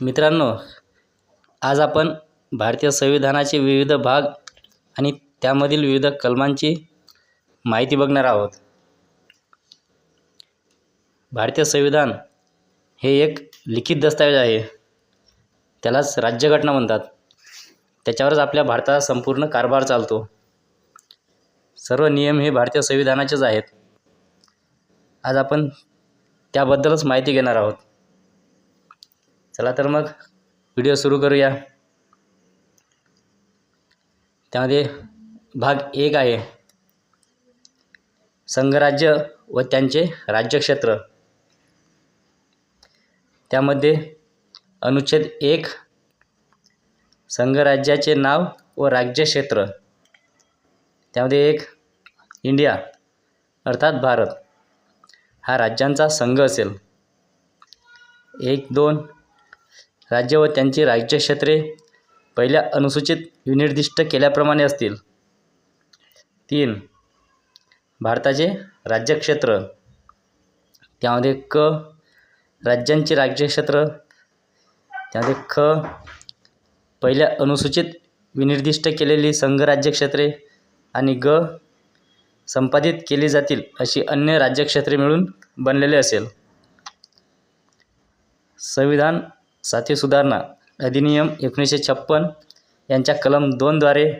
मित्रांनो आज आपण भारतीय संविधानाचे विविध भाग आणि त्यामधील विविध कलमांची माहिती बघणार आहोत. भारतीय संविधान हे एक लिखित दस्तऐवज आहे. त्यालाच राज्यघटना म्हणतात. त्याच्यावरच आपल्या भारताचा संपूर्ण कारभार चालतो. सर्व नियम हे भारतीय संविधानाचेच आहेत. आज आपण त्याबद्दलच माहिती घेणार आहोत. चला तर मग व्हिडिओ सुरू करूया. त्यामध्ये भाग एक आहे. संघराज्य व त्यांचे राज्यक्षेत्र. त्यामध्ये अनुच्छेद एक संघराज्याचे नाव व राज्यक्षेत्र. त्यामध्ये एक इंडिया अर्थात भारत. हा राज्यांचा संघ असेल. एक दोन राज्य व त्यांची राज्यक्षेत्रे पहिल्या अनुसूचित विनिर्दिष्ट केल्याप्रमाणे असतील. तीन भारताचे राज्यक्षेत्र. त्यामध्ये क राज्यांची राज्यक्षेत्र. त्यामध्ये ख पहिल्या अनुसूचित विनिर्दिष्ट केलेली संघराज्यक्षेत्रे आणि ग संपादित केली जातील अशी अन्य राज्यक्षेत्रे मिळून बनलेले असेल. संविधान साथी सुधारणा अधिनियम एकोणीसशे छप्पन यांच्या कलम दोनद्वारे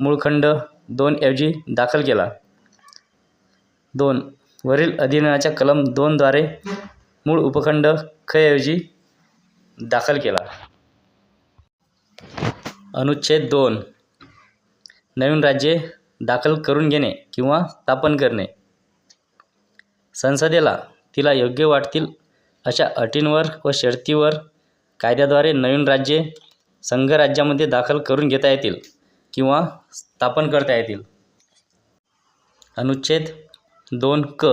मूळखंड दोनऐवजी दोन ऐवजी दाखल केला. दोन वरील अधिनियमाच्या कलम दोनद्वारे मूळ उपखंड खऐवजी दाखल केला. अनुच्छेद दोन नवीन राज्ये दाखल करून घेणे किंवा स्थापन करणे. संसदेला तिला योग्य वाटतील अशा अटींवर व शर्तीवर कायद्याद्वारे नवीन राज्ये संघराज्यामध्ये दाखल करून घेता येतील किंवा स्थापन करता येतील. अनुच्छेद दोन क.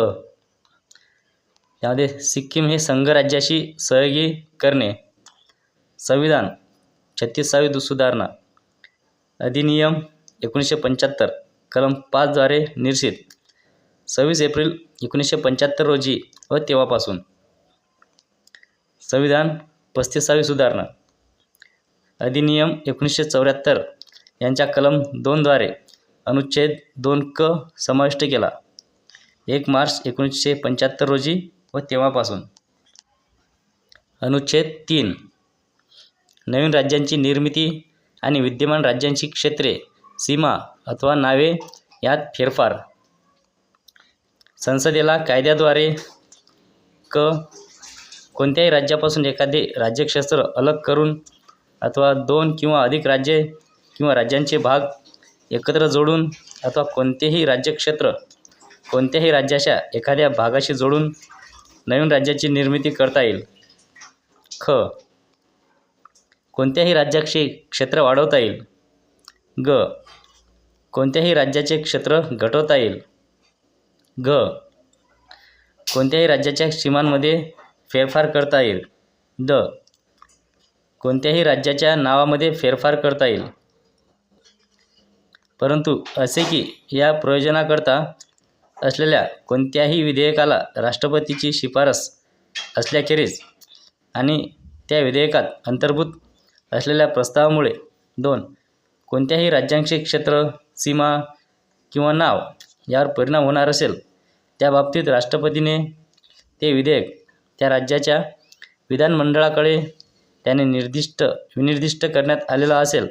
यामध्ये सिक्कीम हे संघराज्याशी सहयोगी करणे. संविधान छत्तीसावी दु सुधारणा अधिनियम एकोणीसशे पंच्याहत्तर कलम पाचद्वारे निर्षित सव्वीस एप्रिल एकोणीसशे पंच्याहत्तर रोजी व तेव्हापासून. संविधान पस्तीसावी सुधारणा. अधिनियम एकोणीसशे चौऱ्याहत्तर यांच्या कलम दोनद्वारे अनुच्छेद दोन क समाविष्ट केला. एक मार्च एकोणीसशे पंच्याहत्तर रोजी व तेव्हापासून. अनुच्छेद तीन. नवीन राज्यांची निर्मिती आणि विद्यमान राज्यांची क्षेत्रे सीमा अथवा नावे यात फेरफार. संसदेला कायद्याद्वारे क कोणत्याही राज्यापासून एखादे राज्यक्षेत्र अलग करून अथवा दोन किंवा अधिक राज्ये किंवा राज्यांचे भाग एकत्र जोडून अथवा कोणतेही राज्यक्षेत्र कोणत्याही राज्याच्या एखाद्या भागाशी जोडून नवीन राज्याची निर्मिती करता येईल. ख. कोणत्याही राज्याचे क्षेत्र वाढवता येईल. ग. कोणत्याही राज्याचे क्षेत्र घटवता येईल. घ. कोणत्याही राज्याच्या सीमांमध्ये फेरफार करता येईल. द. कोणत्याही राज्याच्या नावामध्ये फेरफार करता येईल. परंतु असे की या प्रयोजनाकरता असलेल्या कोणत्याही विधेयकाला राष्ट्रपतीची शिफारस असल्याखेरीज आणि त्या विधेयकात अंतर्भूत असलेल्या प्रस्तावामुळे दोन कोणत्याही राज्यांचे क्षेत्र सीमा किंवा नाव यावर परिणाम होणार असेल त्या बाबतीत राष्ट्रपतीने ते विधेयक त्या राज्याच्या विधानमंडळाकडे त्याने निर्दिष्ट विनिर्दिष्ट करण्यात आलेला असेल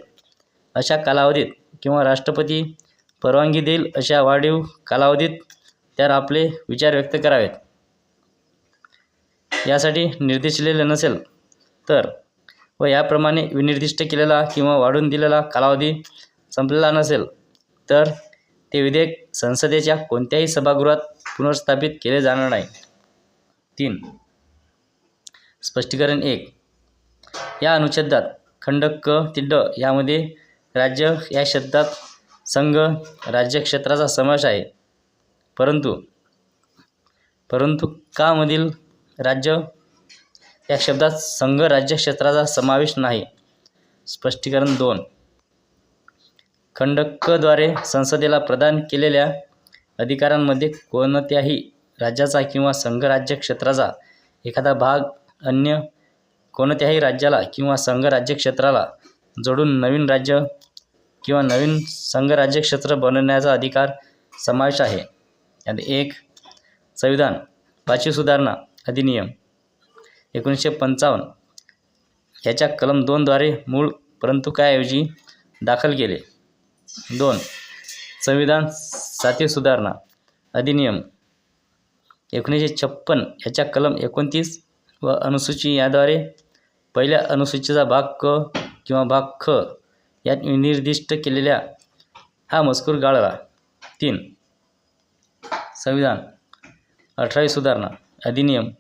अशा कालावधीत किंवा राष्ट्रपती परवानगी देईल अशा वाढीव कालावधीत त्यावर आपले विचार व्यक्त करावेत. यासाठी निर्देशलेले नसेल तर व याप्रमाणे विनिर्दिष्ट केलेला किंवा वाढून दिलेला कालावधी संपलेला नसेल तर ते विधेयक संसदेच्या कोणत्याही सभागृहात पुनर्स्थापित केले जाणार नाही. तीन स्पष्टीकरण एक. या अनुच्छेदात खंड क ते ड यामध्ये राज्य या शब्दात संघ राज्यक्षेत्राचा समावेश आहे. परंतु परंतु कामधील राज्य या शब्दात संघ राज्यक्षेत्राचा समावेश नाही. स्पष्टीकरण दोन. खंडद्वारे संसदेला प्रदान केलेल्या अधिकारांमध्ये कोणत्याही राज्याचा किंवा संघ क्षेत्राचा एखादा भाग अन्य कोणत्याही राज्याला किंवा संघराज्य क्षेत्राला जोडून नवीन राज्य किंवा नवीन संघराज्य क्षेत्र बनवण्याचा अधिकार समावेश आहे. यात एक संविधान पाचवी सुधारणा अधिनियम एकोणीसशे पंचावन्न. ह्याच्या कलम दोनद्वारे मूळ परंतु कायऐवजी दाखल केले. दोन संविधान सातवी सुधारणा अधिनियम एकोणीसशे छप्पन. ह्याच्या कलम एकोणतीस व अनुसूची याद्वारे पहिल्या अनुसूचीचा भाग क किंवा भाग ख यात निर्दिष्ट केलेल्या हा मजकूर गाळला. तीन. संविधान. अठरावी सुधारणा. अधिनियम.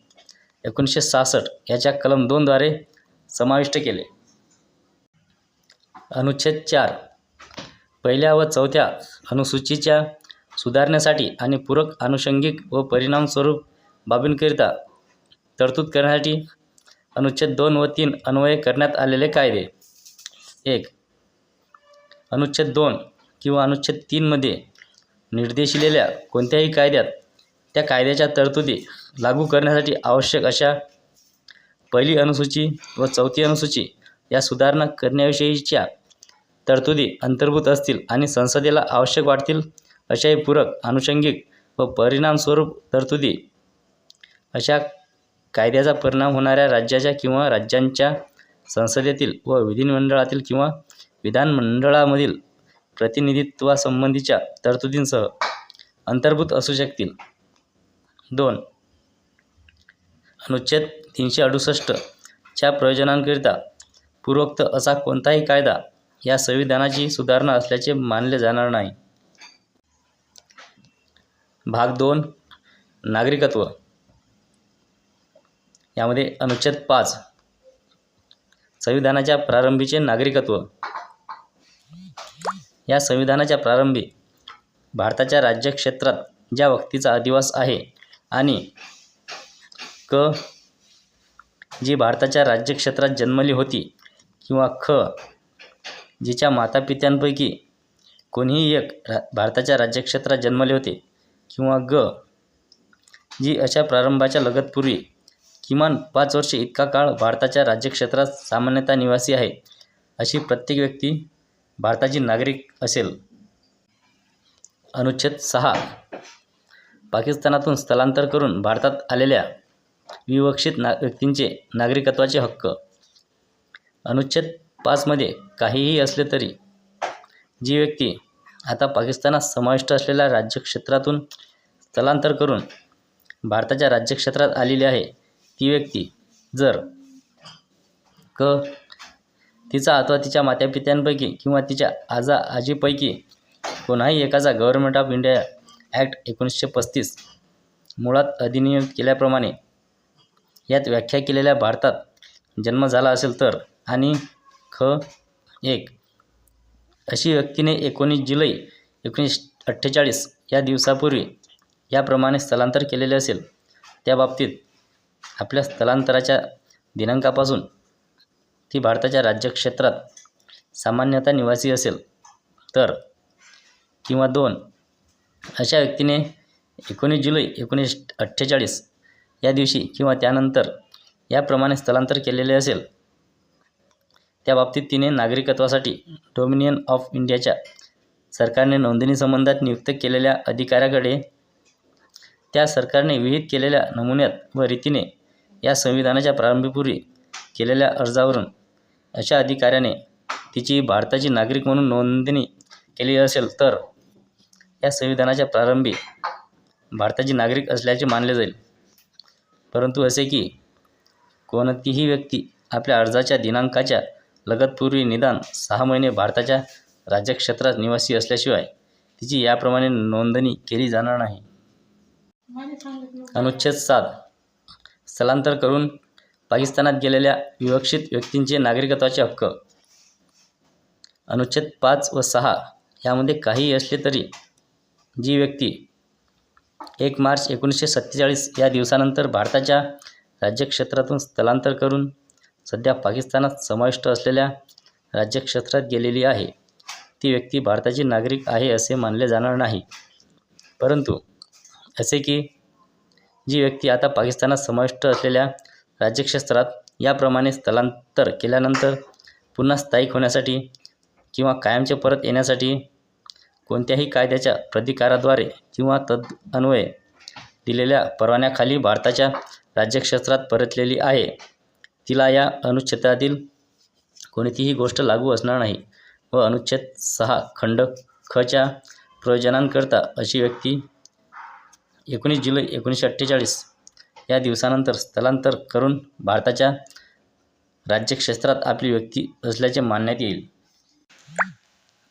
एकोणीसशे सहासष्ट. याच्या कलम दोनद्वारे समाविष्ट केले. अनुच्छेद चार. पहिल्या व चौथ्या अनुसूचीच्या सुधारण्यासाठी आणि पूरक आनुषंगिक व परिणामस्वरूप बाबींकरिता तरतूद करण्यासाठी अनुच्छेद दोन व तीन अन्वये करण्यात आलेले कायदे. एक अनुच्छेद दोन किंवा अनुच्छेद तीनमध्ये निर्देशिलेल्या कोणत्याही कायद्यात त्या कायद्याच्या तरतुदी लागू करण्यासाठी आवश्यक अशा पहिली अनुसूची व चौथी अनुसूची या सुधारणा करण्याविषयीच्या तरतुदी अंतर्भूत असतील आणि संसदेला आवश्यक वाटतील अशाही पूरक आनुषंगिक व परिणामस्वरूप तरतुदी अशा कायद्याचा परिणाम होणाऱ्या राज्याच्या किंवा राज्यांच्या संसदेतील व विधिमंडळातील किंवा विधानमंडळामधील प्रतिनिधित्वासंबंधीच्या तरतुदींसह अंतर्भूत असू शकतील. दोन अनुच्छेद तीनशे अडुसष्टच्या प्रयोजनांकरिता पूर्वोक्त असा कोणताही कायदा या संविधानाची सुधारणा असल्याचे मानले जाणार नाही. भाग दोन नागरिकत्व. यामध्ये अनुच्छेद पाच. संविधानाच्या प्रारंभीचे नागरिकत्व. या संविधानाच्या प्रारंभी भारताच्या राज्यक्षेत्रात ज्या व्यक्तीचा अधिवास आहे आणि क जी भारताच्या राज्यक्षेत्रात जन्मली होती किंवा ख जिच्या मातापित्यांपैकी कोणीही एक रा भारताच्या राज्यक्षेत्रात जन्मले होते किंवा ग जी अशा प्रारंभाच्या लगतपूर्वी किमान पाच वर्षे इतका काळ भारताच्या राज्यक्षेत्रात सामान्यतः निवासी आहे अशी प्रत्येक व्यक्ती भारताची नागरिक असेल. अनुच्छेद सहा पाकिस्तानातून स्थलांतर करून भारतात आलेल्या विवक्षित ना व्यक्तींचे नागरिकत्वाचे हक्क. अनुच्छेद पाचमध्ये काहीही असले तरी जी व्यक्ती आता पाकिस्तानात समाविष्ट असलेल्या राज्यक्षेत्रातून स्थलांतर करून भारताच्या राज्यक्षेत्रात आलेली आहे ती व्यक्ती जर क तिचा अथवा तिच्या मातापित्यांपैकी किंवा तिच्या आजा आजीपैकी कोणाही एकाचा गव्हर्नमेंट ऑफ इंडिया ॲक्ट एकोणीसशे पस्तीस मुळात अधिनियम केल्याप्रमाणे यात व्याख्या केलेल्या भारतात जन्म झाला असेल तर आणि ख एक अशी व्यक्तीने एकोणीस जुलै एकोणीस अठ्ठेचाळीस या दिवसापूर्वी याप्रमाणे स्थलांतर केलेले असेल. त्या बाबतीत आपल्या स्थलांतराच्या दिनांकापासून ती भारताच्या राज्यक्षेत्रात सामान्यतः निवासी असेल तर किंवा दोन अशा व्यक्तीने एकोणीस जुलै एकोणीस अठ्ठेचाळीस या दिवशी किंवा त्यानंतर याप्रमाणे स्थलांतर केलेले असेल त्या बाबतीत तिने नागरिकत्वासाठी डोमिनियन ऑफ इंडियाच्या सरकारने नोंदणी संबंधात नियुक्त केलेल्या अधिकाऱ्याकडे त्या सरकारने विहित केलेल्या नमुन्यात व रीतीने या संविधानाच्या प्रारंभीपूर्वी केलेल्या अर्जावरून अशा अधिकाऱ्याने तिची भारताची नागरिक म्हणून नोंदणी केली असेल तर या संविधानाच्या प्रारंभी भारताची नागरिक असल्याचे मानले जाईल. परंतु असे की कोणतीही व्यक्ती आपल्या अर्जाच्या दिनांकाच्या लगतपूर्वी निदान सहा महिने भारताच्या राज्यक्षेत्रात निवासी असल्याशिवाय तिची याप्रमाणे नोंदणी केली जाणार नाही. अनुच्छेद सात. स्थलांतर करून पाकिस्तानात गेलेल्या विवक्षित व्यक्तींचे नागरिकत्वाचे हक्क. अनुच्छेद पाच व सहा यामध्ये काहीही असले तरी जी व्यक्ती एक मार्च एकोणीसशे सत्तेचाळीस या दिवसानंतर भारताच्या राज्यक्षेत्रातून स्थलांतर करून सध्या पाकिस्तानात समाविष्ट असलेल्या राज्यक्षेत्रात गेलेली आहे ती व्यक्ती भारताची नागरिक आहे असे मानले जाणार नाही. परंतु असे की जी व्यक्ती आता पाकिस्तानात समाविष्ट असलेल्या राज्यक्षेत्रात याप्रमाणे स्थलांतर केल्यानंतर पुन्हा स्थायिक होण्यासाठी किंवा कायमचे परत येण्यासाठी कोणत्याही कायद्याच्या प्रतिकाराद्वारे किंवा तद्अन्वये दिलेल्या परवान्याखाली भारताच्या राज्यक्षेत्रात परतलेली आहे तिला या अनुच्छेदातील कोणतीही गोष्ट लागू असणार नाही व अनुच्छेद सहा खंड खच्या प्रयोजनांकरता अशी व्यक्ती एकोणीस जुलै एकोणीसशे अठ्ठेचाळीस या दिवसानंतर स्थलांतर करून भारताच्या राज्यक्षेत्रात आपली व्यक्ती असल्याचे मानण्यात येईल.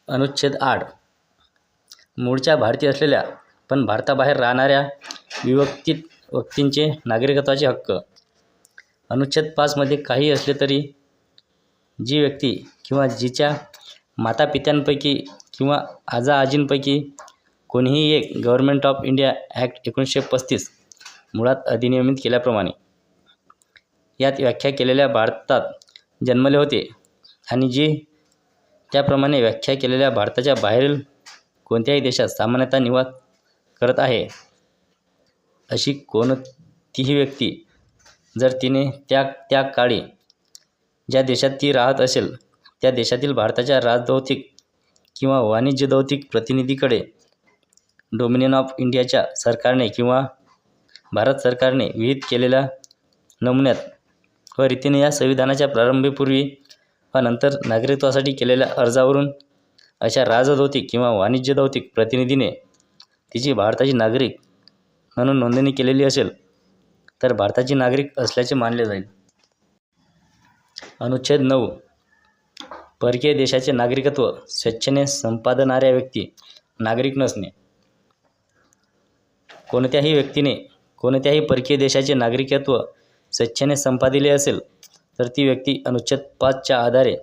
अनुच्छेद आठ. मूळच्या भारतीय असलेल्या पण भारताबाहेर राहणाऱ्या विभक्तीत व्यक्तींचे नागरिकत्वाचे हक्क. अनुच्छेद पाचमध्ये काही असले तरी जी व्यक्ती किंवा जिच्या मातापित्यांपैकी किंवा आजा आजींपैकी कोणीही एक गव्हर्मेंट ऑफ इंडिया ॲक्ट एकोणीसशे पस्तीस मुळात अधिनियमित केल्याप्रमाणे. यात व्याख्या केलेल्या भारतात जन्मले होते आणि जी त्याप्रमाणे व्याख्या केलेल्या भारताच्या बाहेरील कोणत्याही देशात सामान्यतः निवास करत आहे अशी कोणतीही व्यक्ती जर तिने त्या त्या काळी ज्या देशात ती राहत असेल त्या देशातील भारताच्या राजदौतिक किंवा वाणिज्यदौतिक प्रतिनिधीकडे डोमिनियन ऑफ इंडियाच्या सरकारने किंवा भारत सरकारने विहित केलेल्या नमुन्यात व रीतीने या संविधानाच्या प्रारंभीपूर्वी व नंतर नागरिकत्वासाठी केलेल्या अर्जावरून अशा राजदौतिक किंवा वाणिज्यदौतिक प्रतिनिधीने तिची भारताची नागरिक म्हणून नोंदणी केलेली असेल तर भारताची नागरिक असल्याचे मानले जाईल. अनुच्छेद नऊ. परकीय देशाचे नागरिकत्व स्वेच्छेने संपादणाऱ्या व्यक्ती नागरिक नसणे. कोणत्याही व्यक्तीने कोणत्याही परकीय देशाचे नागरिकत्व स्वेच्छेने संपादिले असेल तर ती व्यक्ती अनुच्छेद पाचच्या आधारे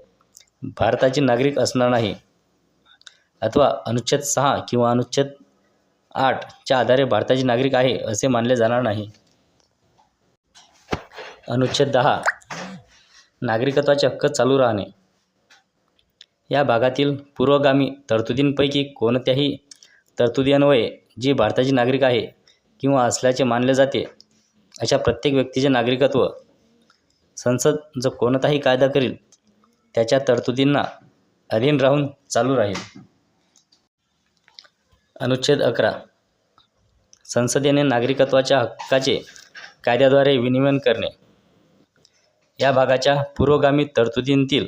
भारताची नागरिक असणार नाही. अथवा अनुच्छेद सहा किंवा अनुच्छेद आठच्या आधारे भारताची नागरिक आहे असे मानले जाणार नाही. अनुच्छेद दहा नागरिकत्वाचे हक्क चालू राहणे. या भागातील पूर्वगामी तरतुदींपैकी कोणत्याही तरतुदीन्वये जी भारताची नागरिक आहे किंवा असल्याचे मानले जाते अशा प्रत्येक व्यक्तीचे नागरिकत्व संसद जो कोणताही कायदा करील त्याच्या तरतुदींना अधीन राहून चालू राहील. अनुच्छेद अकरा. संसदेने नागरिकत्वाच्या हक्काचे कायद्याद्वारे विनियमन करणे. या भागाच्या पुरोगामी तरतुदींतील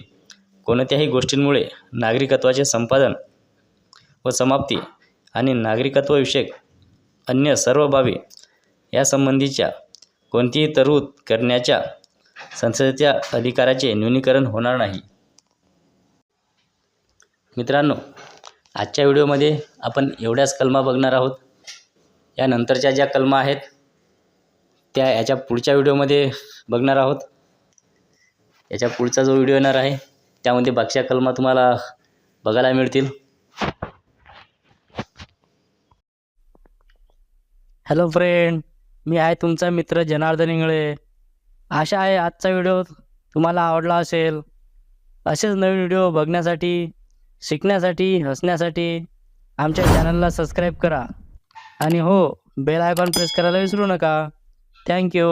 कोणत्याही गोष्टींमुळे नागरिकत्वाचे संपादन व समाप्ती आणि नागरिकत्वविषयक अन्य सर्व बाबी यासंबंधीच्या कोणतीही तरतूद करण्याच्या संसदेच्या अधिकाराचे न्यूनीकरण होणार नाही. मित्रांनो आजच्या व्हिडिओमध्ये आपण एवढ्याच कलमा बघणार आहोत. यानंतरच्या ज्या कलमा आहेत त्या याच्या पुढच्या व्हिडिओमध्ये बघणार आहोत. याच्या पुढचा जो व्हिडिओ येणार आहे त्यामध्ये बाकीच्या कलमा तुम्हाला बघायला मिळतील. हॅलो फ्रेंड मी आहे तुमचा मित्र जनार्दन इंगळे. आशा आहे आजचा व्हिडिओ तुम्हाला आवडला असेल. असेच नवीन व्हिडिओ बघण्यासाठी शिकण्यासाठी हसण्यासाठी आमच्या चॅनलला सबस्क्राईब करा. आणि हो बेल आयकॉन प्रेस करायला विसरू नका. थँक्यू